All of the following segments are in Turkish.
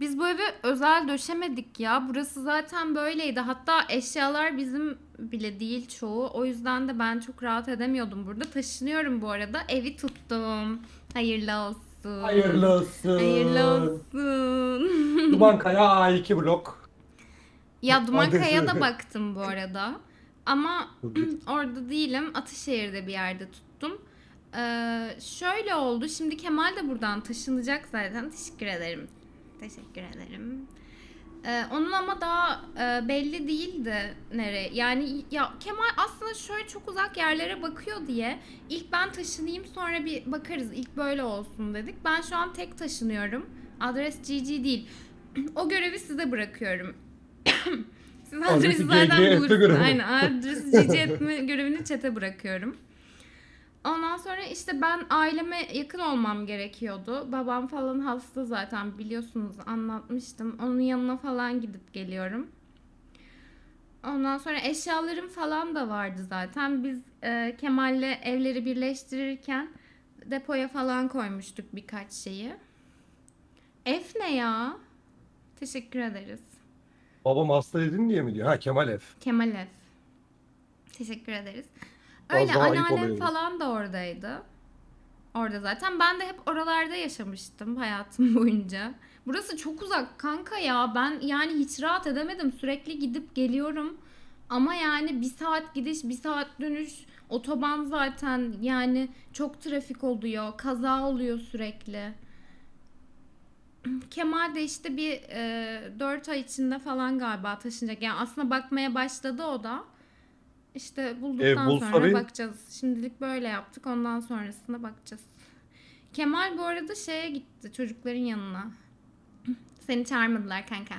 Biz bu evi özel döşemedik ya. Burası zaten böyleydi. Hatta eşyalar bizim bile değil çoğu. O yüzden de ben çok rahat edemiyordum burada. Taşınıyorum bu arada. Evi tuttum. Hayırlı olsun. Hayırlı olsun. Hayırlı olsun. Dubankaya A2 blok. ya Dumankaya da baktım bu arada. Ama orada değilim. Atışehir'de bir yerde tuttum. Ee, şöyle oldu. Şimdi Kemal de buradan taşınacak zaten. Teşekkür ederim. Teşekkür ederim. Ee, onun ama daha e, belli değildi nereye. Yani ya Kemal aslında şöyle çok uzak yerlere bakıyor diye ilk ben taşınayım sonra bir bakarız. İlk böyle olsun dedik. Ben şu an tek taşınıyorum. Adres GG değil. o görevi size bırakıyorum. Siz Adresi zaten bulursunuz. Aynen adresi GG etme görevini çete bırakıyorum. Ondan sonra işte ben aileme yakın olmam gerekiyordu. Babam falan hasta zaten biliyorsunuz anlatmıştım. Onun yanına falan gidip geliyorum. Ondan sonra eşyalarım falan da vardı zaten. Biz e, Kemal'le evleri birleştirirken depoya falan koymuştuk birkaç şeyi. F ne ya? Teşekkür ederiz. Babam hasta dedin diye mi diyor? Ha Kemal F. Kemal F. Teşekkür ederiz. Öyle daha ayıp anneannem oluyor. falan da oradaydı. Orada zaten. Ben de hep oralarda yaşamıştım hayatım boyunca. Burası çok uzak kanka ya. Ben yani hiç rahat edemedim. Sürekli gidip geliyorum. Ama yani bir saat gidiş, bir saat dönüş. Otoban zaten yani çok trafik oluyor. Kaza oluyor sürekli. Kemal de işte bir e, 4 ay içinde falan galiba taşınacak. Yani aslında bakmaya başladı o da. İşte bulduktan Ev bulsa sonra bir- bakacağız. Şimdilik böyle yaptık. Ondan sonrasında bakacağız. Kemal bu arada şeye gitti çocukların yanına. Seni çağırmadılar kanka.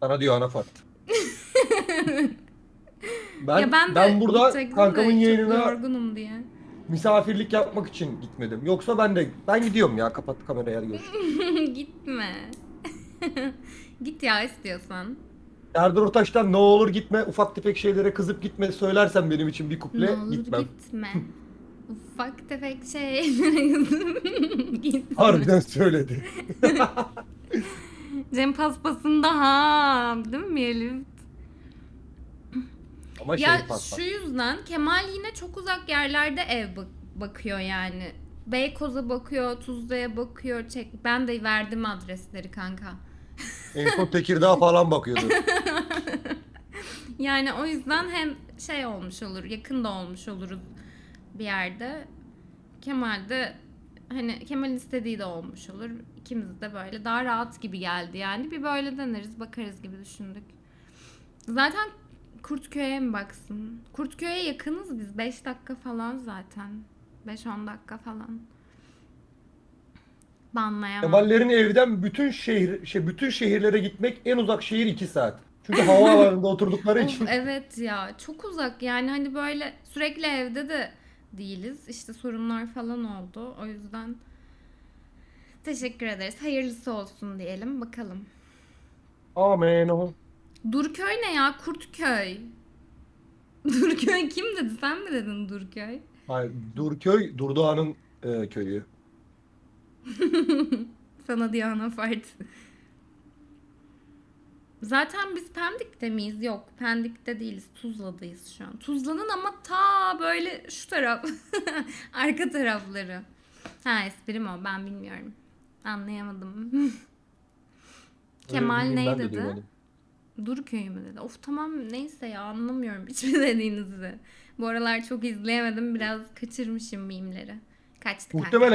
Sana diyor anafart. ben, ya ben ben, de burada gidecektim kankamın de çok yeğenine yorgunum diye. misafirlik yapmak için gitmedim. Yoksa ben de ben gidiyorum ya kapat kamerayı hadi görüşürüz. Gitme. Git ya istiyorsan. Serdar Ortaç'tan ne olur gitme ufak tefek şeylere kızıp gitme söylersen benim için bir kuple ne olur gitmem. gitme. Ufak tefek şey. gitme. Harbiden söyledi. Cem paspasında ha. Değil mi Elif? Ama şey Ya patlat. şu yüzden Kemal yine çok uzak yerlerde ev bak- bakıyor yani. Beykoz'a bakıyor, Tuzla'ya bakıyor. Çek. Ben de verdim adresleri kanka. En son Tekirdağ falan bakıyordu. Yani o yüzden hem şey olmuş olur, yakın da olmuş oluruz bir yerde. Kemal de hani Kemal'in istediği de olmuş olur. İkimiz de böyle daha rahat gibi geldi yani. Bir böyle deneriz, bakarız gibi düşündük. Zaten Kurtköy'e mi baksın? Kurtköy'e yakınız biz. 5 dakika falan zaten. 5-10 dakika falan. Banlayamam. Kemallerin evden bütün şehir şey bütün şehirlere gitmek en uzak şehir 2 saat. Çünkü havaalanında oturdukları Of, için evet ya çok uzak yani hani böyle sürekli evde de değiliz işte sorunlar falan oldu o yüzden teşekkür ederiz hayırlısı olsun diyelim bakalım. Amen o. Durköy ne ya Kurtköy. Durköy kim dedi sen mi dedin Durköy? Hayır, Durköy Durdoğan'ın e, köyü. Sana diyor anafart. Zaten biz Pendik'te miyiz? Yok Pendik'te değiliz. Tuzla'dayız şu an. Tuzla'nın ama ta böyle şu taraf. Arka tarafları. Ha esprim o ben bilmiyorum. Anlayamadım. Kemal bileyim, ne dedi? duymadım. Durköy mü dedi? Of tamam neyse ya anlamıyorum hiçbir dediğinizi. Bu aralar çok izleyemedim. Biraz kaçırmışım mimleri. Kaçtı. Muhtemelen